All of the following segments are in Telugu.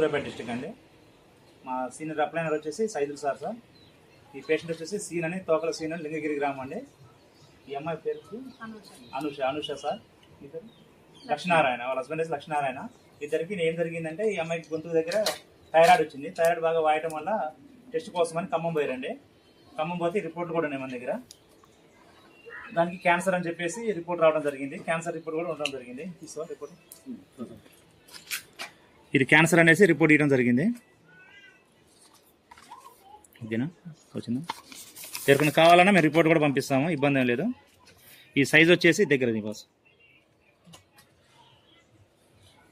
సూర్యాపేట డిస్టిక్ అండి. మా సీనియర్ అప్లైనర్ వచ్చేసి సైదుల్ సార్ సార్. ఈ పేషెంట్ వచ్చేసి సీన్ అని తోకల సీన్ అని లింగగిరి గ్రామం అండి. ఈ అమ్మాయి పేరు అనుష. అనుష సార్. మీ పేరు? లక్ష్మీనారాయణ వాళ్ళ హస్బెండ్ వచ్చి లక్ష్మీనారాయణ ఇద్దరికి ఏం జరిగిందంటే ఈ అమ్మాయికి గొంతు దగ్గర థైరాయిడ్ వచ్చింది. థైరాయిడ్ బాగా వాయటం వల్ల టెస్ట్ కోసమని ఖమ్మం పోయారండి. ఖమ్మం పోతే రిపోర్ట్ కూడా ఉన్నాయి మన దగ్గర. దానికి క్యాన్సర్ అని చెప్పేసి రిపోర్ట్ రావడం జరిగింది. క్యాన్సర్ రిపోర్ట్ కూడా ఉండడం జరిగింది. తీసుకో రిపోర్ట్. ఇది క్యాన్సర్ అనేసి రిపోర్ట్ ఇవ్వడం జరిగింది. ఓకేనా? వచ్చిందా? ఎవరికైనా కావాలన్నా మేము రిపోర్ట్ కూడా పంపిస్తాము ఇబ్బంది ఏం లేదు. ఈ సైజ్ వచ్చేసి దగ్గర దీనికోసం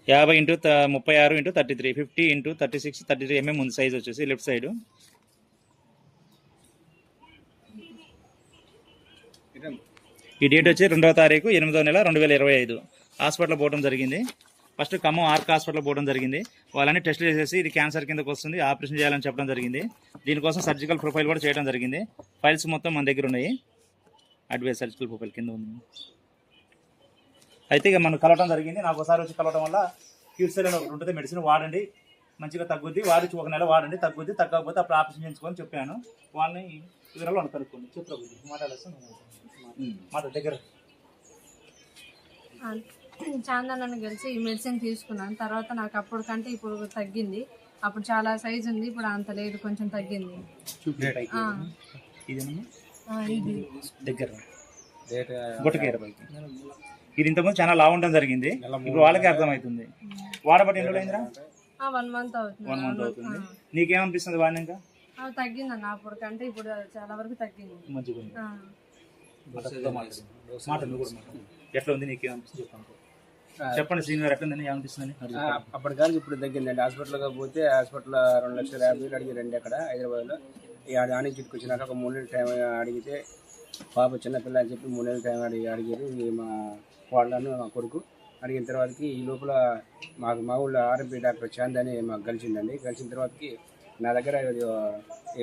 యాభై ఇంటూ ముప్పై ఆరు into thirty three fifty into thirty six thirty three mm ఉంది సైజ్ వచ్చేసి లెఫ్ట్ సైడ్ ఈ డేట్ వచ్చి రెండవ తారీఖు ఎనిమిదో నెల రెండు వేల ఇరవై ఐదు. హాస్పిటల్ పోవడం జరిగింది. ఫస్ట్ ఖమ్మం ఆర్క్ హాస్పిటల్ పోవడం జరిగింది. వాళ్ళని టెస్ట్ చేసేసి ఇది క్యాన్సర్ కిందకు వస్తుంది ఆపరేషన్ చేయాలని చెప్పడం జరిగింది. దీనికోసం సర్జికల్ ప్రొఫైల్ కూడా చేయడం జరిగింది. ఫైల్స్ మొత్తం మన దగ్గర ఉన్నాయి. అడ్వైస్ సర్జికల్ ప్రొఫైల్ కింద ఉంది. అయితే ఇక మనం కలవడం జరిగింది. నాకు ఒకసారి వచ్చి కలవడం వల్ల క్యూర్సెల్ అని ఒకటి ఉంటుంది మెడిసిన్ వాడండి. మంచిగా తగ్గుద్ది. వాడి ఒక నెల వాడండి. తగ్గుద్ది. తగ్గకపోతే అప్పుడు ఆపరేషన్ చేయించుకొని చెప్పాను. వాళ్ళని వివరాలు వాళ్ళు కనుక్కోండి. చెప్పు మాట్లాడేస్తాను. మాట దగ్గర. చాందనని కలిసి ఈ మెడిసిన్ తీసుకున్నాను. తర్వాత నాకు అప్పుడు కంటే ఇప్పుడు తగ్గింది. అప్పుడు చాలా సైజ్ ఉంది ఇప్పుడు అంత లేదు కొంచెం తగ్గింది. ఇది. దగ్గర. ఇది ఇంతకుముందు చాలా లావు ఉండడం జరిగింది. ఇప్పుడు వాళ్ళకి అర్థమవుతుంది వాడబట్టి ఎన్ని రోజులు అయిందిరా? వన్ మంత్ అవుతుంది. వన్ మంత్ అవుతుంది. నీకేమనిపిస్తుంది వాడిని ఇంకా? ఆ, తగ్గిందన్న. అప్పుడు కంటే ఇప్పుడు చాలా వరకు తగ్గింది. మంచిగా. ఎట్లా ఉంది నీకేమనిపిస్తుంది? చెప్పండి చెప్పండి సీనియర్ ఎట్లా ఉంది ఏమనిపిస్తుంది అప్పటికానికి ఇప్పుడు తగ్గిందండి. హాస్పిటల్కి పోతే హాస్పిటల్ రెండు లక్షల యాభై వేలు అడిగారండి అక్కడ హైదరాబాద్లో. ఆడ చుట్టుకు వచ్చినాక ఒక మూడు నెలల టైం అడిగితే పాప చిన్నపిల్ల అని చెప్పి మూడు నెలల టైం అడిగి అడిగారు. మా వాళ్ళను మా కొడుకు అడిగిన తర్వాతకి ఈ లోపల మాకు మా ఊళ్ళో ఆర్ఎంపీ డాక్టర్ చాంద్ అని మాకు కలిసిందండి. కలిసిన తర్వాతకి నా దగ్గర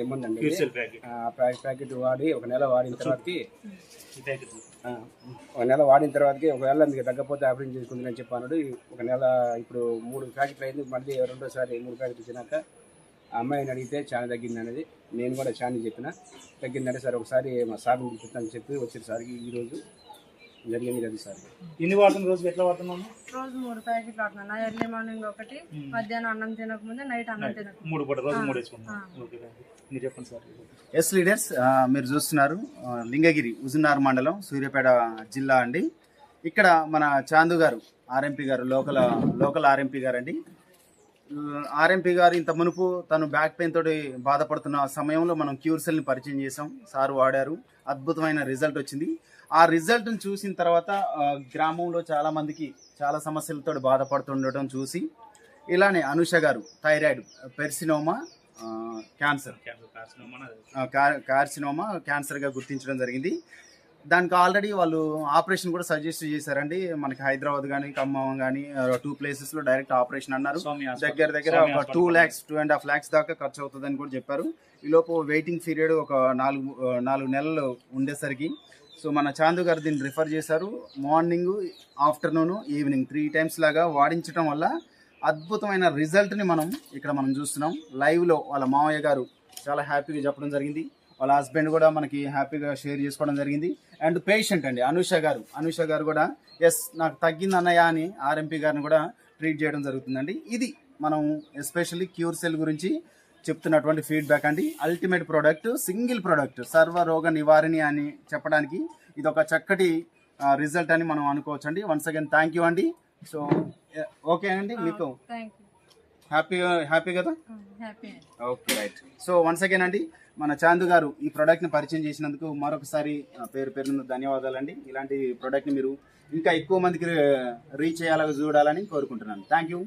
ఏముందండి ప్యాకెట్ ఆ ప్యాకెట్ ప్యాకెట్ వాడి ఒక నెల వాడిన తర్వాతకి ఒక నెల వాడిన తర్వాతకి ఒకవేళ మీకు తగ్గకపోతే ఆపరేషన్ చేసుకుందని చెప్పాను ఒక నెల ఇప్పుడు మూడు ప్యాకెట్లు అయింది. మళ్ళీ రెండోసారి మూడు ప్యాకెట్లు ఇచ్చినాక ఆ అమ్మాయిని అడిగితే చాలా తగ్గింది అనేది నేను కూడా చాలా చెప్పిన. తగ్గిందంటే సార్ ఒకసారి మా సార్ని పిలుపుతానని చెప్పి వచ్చారు సార్ ఈ రోజు జరిగింది కదా సార్. ఎన్ని వాడుతున్న రోజు ఎట్లా వాడుతున్నాము రోజు మూడు ప్యాకెట్లు వాడుతున్నాను. ఎర్లీ మార్నింగ్ ఒకటి మధ్యాహ్నం అన్నం తినకముందే నైట్ అన్నం తినక మూడు పూట రోజు మూడు మీరు చెప్పండి సార్. ఎస్ లీడర్స్ మీరు చూస్తున్నారు లింగగిరి ఉజునార్ మండలం సూర్యాపేట జిల్లా అండి. ఇక్కడ మన చాందు గారు ఆర్ఎంపీ గారు లోకల్ లోకల్ ఆర్ఎంపీ గారు అండి ఆర్ఎంపీ గారు ఇంత మునుపు తను బ్యాక్ పెయిన్ తోటి బాధపడుతున్న సమయంలో మనం క్యూర్సెల్ని పరిచయం చేసాం సార్ వాడారు. అద్భుతమైన రిజల్ట్ వచ్చింది. ఆ రిజల్ట్ని చూసిన తర్వాత గ్రామంలో చాలా మందికి చాలా సమస్యలతో బాధపడుతుండటం చూసి ఇలానే Anusha garu thyroid carcinoma cancer carcinoma క్యాన్సర్గా గుర్తించడం జరిగింది. దానికి ఆల్రెడీ వాళ్ళు ఆపరేషన్ కూడా సజెస్ట్ చేశారండి. మనకి హైదరాబాద్ కానీ ఖమ్మం కానీ టూ ప్లేసెస్లో డైరెక్ట్ ఆపరేషన్ అన్నారు. దగ్గర దగ్గర ఒక two lakhs two and half lakhs దాకా ఖర్చు అవుతుందని కూడా చెప్పారు. ఈలోపు వెయిటింగ్ పీరియడ్ ఒక నాలుగు నాలుగు నెలలు ఉండేసరికి సో మన చాందు గారు దీన్ని రిఫర్ చేశారు. Morning afternoon evening three times లాగా వాడించడం వల్ల అద్భుతమైన రిజల్ట్ని మనం ఇక్కడ మనం చూస్తున్నాం. లైవ్లో వాళ్ళ మావయ్య గారు చాలా హ్యాపీగా చెప్పడం జరిగింది. వాళ్ళ హస్బెండ్ కూడా మనకి హ్యాపీగా షేర్ చేసుకోవడం జరిగింది. అండ్ పేషెంట్ అండి అనుష గారు. అనుష గారు కూడా ఎస్ నాకు తగ్గింది అన్నయ్య అని ఆర్ఎంపీ గారిని కూడా ట్రీట్ చేయడం జరుగుతుందండి. ఇది మనం ఎస్పెషల్లీ క్యూర్ సెల్ గురించి చెప్తున్నటువంటి ఫీడ్బ్యాక్ అండి. అల్టిమేట్ ప్రోడక్ట్ సింగిల్ ప్రోడక్ట్ సర్వ రోగ నివారణి అని చెప్పడానికి ఇది ఒక చక్కటి రిజల్ట్ అని మనం అనుకోవచ్చు అండి వన్స్ అగైన్ థ్యాంక్ యూ అండి సో ఓకే అండి మీకు యూ హ్యాపీ కదా? Okay right so once again అండి మన చాందు గారు ఈ ప్రోడక్ట్ని పరిచయం చేసినందుకు మరొకసారి ఆ, పేరు పేరున ధన్యవాదాలండి. ఇలాంటి ప్రోడక్ట్ని మీరు ఇంకా ఎక్కువ మందికి రీచ్ అయ్యేలాగా చూడాలని కోరుకుంటున్నాను. Thank you